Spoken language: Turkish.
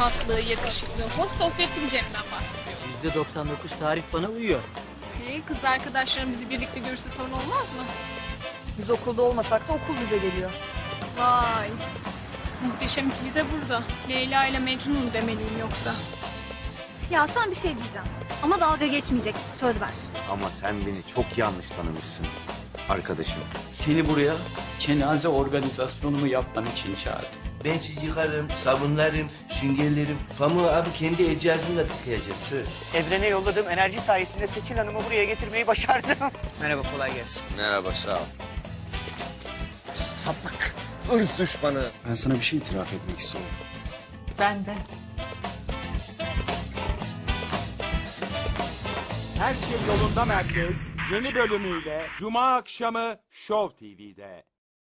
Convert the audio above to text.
tatlı, yakışıklı, hoş sohbetli bir Cem'den bahsediyorum. %99 tarih bana uyuyor. Ee, kız arkadaşlarım bizi birlikte görürse sorun olmaz mı? Biz okulda olmasak da okul bize geliyor. Vay. Muhteşem ikili de burada. Leyla ile Mecnun demeliyim yoksa. Ya sen bir şey diyeceğim. Ama dalga geçmeyeceksin. Söz ver. Ama sen beni çok yanlış tanımışsın arkadaşım. Seni buraya cenaze organizasyonumu yapman için çağırdım. Ben sizi yıkarım, sabunlarım, süngerlerim. Pamuğu abi kendi el cihazımla tıkayacağım söz. Evrene yolladığım enerji sayesinde Seçil Hanım'ı buraya getirmeyi başardım. Merhaba, kolay gelsin. Merhaba sağ ol. Sapık. Irz düşmanı. Ben sana bir şey itiraf etmek istiyorum. Ben de. Her şey yolunda merkez yeni bölümüyle Cuma akşamı Show TV'de.